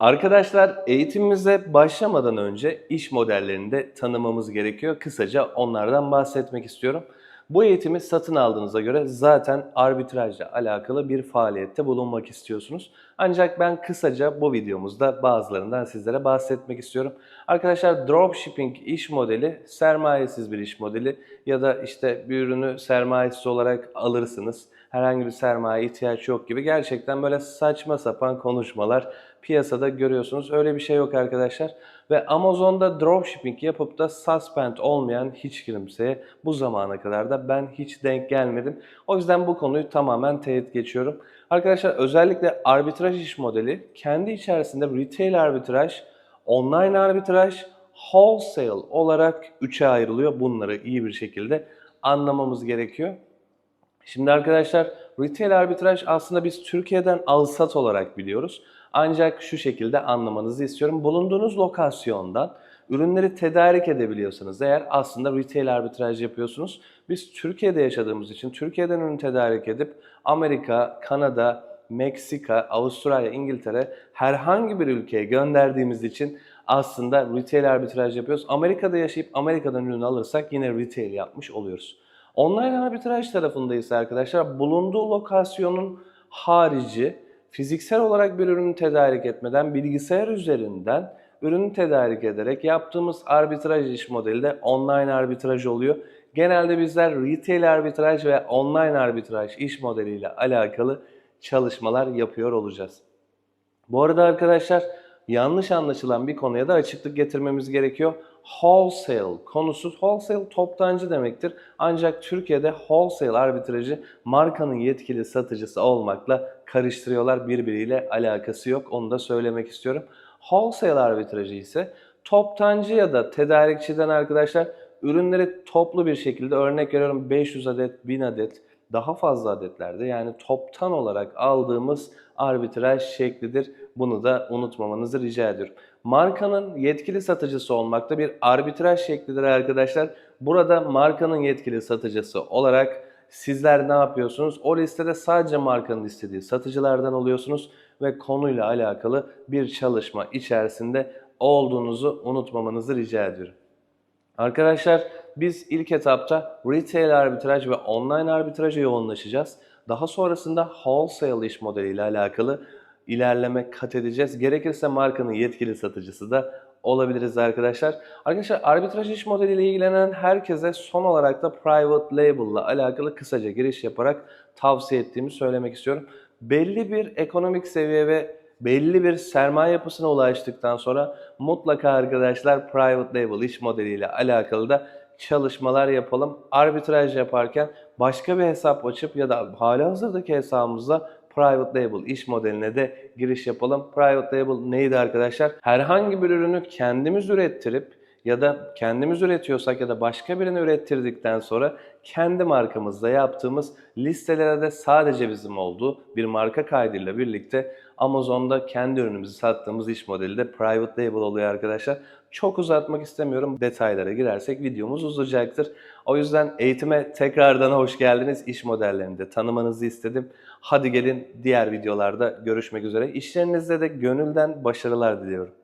Arkadaşlar eğitimimize başlamadan önce iş modellerini de tanımamız gerekiyor. Kısaca onlardan bahsetmek istiyorum. Bu eğitimi satın aldığınıza göre zaten arbitrajla alakalı bir faaliyette bulunmak istiyorsunuz. Ancak ben kısaca bu videomuzda bazılarından sizlere bahsetmek istiyorum. Arkadaşlar dropshipping iş modeli sermayesiz bir iş modeli ya da işte bir ürünü sermayesiz olarak alırsınız. Herhangi bir sermaye ihtiyaç yok gibi gerçekten böyle saçma sapan konuşmalar piyasada görüyorsunuz. Öyle bir şey yok arkadaşlar. Ve Amazon'da dropshipping yapıp da suspend olmayan hiç kimseye bu zamana kadar da ben hiç denk gelmedim. O yüzden bu konuyu tamamen teyit geçiyorum. Arkadaşlar özellikle arbitraj iş modeli kendi içerisinde retail arbitraj, online arbitraj, wholesale olarak üçe ayrılıyor. Bunları iyi bir şekilde anlamamız gerekiyor. Şimdi arkadaşlar retail arbitraj aslında biz Türkiye'den al-sat olarak biliyoruz. Ancak şu şekilde anlamanızı istiyorum. Bulunduğunuz lokasyondan ürünleri tedarik edebiliyorsanız eğer aslında retail arbitraj yapıyorsunuz. Biz Türkiye'de yaşadığımız için Türkiye'den ürün tedarik edip Amerika, Kanada, Meksika, Avustralya, İngiltere herhangi bir ülkeye gönderdiğimiz için aslında retail arbitraj yapıyoruz. Amerika'da yaşayıp Amerika'dan ürün alırsak yine retail yapmış oluyoruz. Online arbitraj tarafında ise arkadaşlar bulunduğu lokasyonun harici fiziksel olarak bir ürünü tedarik etmeden bilgisayar üzerinden ürünü tedarik ederek yaptığımız arbitraj iş modeli de online arbitraj oluyor. Genelde bizler retail arbitraj ve online arbitraj iş modeliyle alakalı çalışmalar yapıyor olacağız. Bu arada arkadaşlar yanlış anlaşılan bir konuya da açıklık getirmemiz gerekiyor. Wholesale konusu wholesale toptancı demektir. Ancak Türkiye'de wholesale arbitrajı markanın yetkili satıcısı olmakla karıştırıyorlar. Birbiriyle alakası yok. Onu da söylemek istiyorum. Wholesale arbitrajı ise toptancı ya da tedarikçiden arkadaşlar ürünleri toplu bir şekilde örnek veriyorum 500 adet, 1000 adet daha fazla adetlerde yani toptan olarak aldığımız arbitraj şeklidir. Bunu da unutmamanızı rica ediyorum. Markanın yetkili satıcısı olmakta bir arbitraj şeklidir arkadaşlar. Burada markanın yetkili satıcısı olarak sizler ne yapıyorsunuz? O listede sadece markanın istediği satıcılardan oluyorsunuz ve konuyla alakalı bir çalışma içerisinde olduğunuzu unutmamanızı rica ediyorum. Arkadaşlar biz ilk etapta retail arbitraj ve online arbitraja yoğunlaşacağız. Daha sonrasında wholesale iş modeliyle alakalı ilerleme kat edeceğiz. Gerekirse markanın yetkili satıcısı da olabiliriz arkadaşlar. Arkadaşlar arbitraj iş modeliyle ilgilenen herkese son olarak da private label ile alakalı kısaca giriş yaparak tavsiye ettiğimi söylemek istiyorum. Belli bir ekonomik seviye ve belli bir sermaye yapısına ulaştıktan sonra mutlaka arkadaşlar private label iş modeliyle alakalı da çalışmalar yapalım. Arbitraj yaparken başka bir hesap açıp ya da hali hazırdaki hesabımızla private label iş modeline de giriş yapalım. Private label neydi arkadaşlar? Herhangi bir ürünü kendimiz ürettirip ya da kendimiz üretiyorsak ya da başka birini ürettirdikten sonra kendi markamızda yaptığımız listelerde sadece bizim olduğu bir marka kaydıyla birlikte Amazon'da kendi ürünümüzü sattığımız iş modeli de private label oluyor arkadaşlar. Çok uzatmak istemiyorum. Detaylara girersek videomuz uzayacaktır. O yüzden eğitime tekrardan hoş geldiniz. İş modellerini de tanımanızı istedim. Hadi gelin diğer videolarda görüşmek üzere. İşlerinizde de gönülden başarılar diliyorum.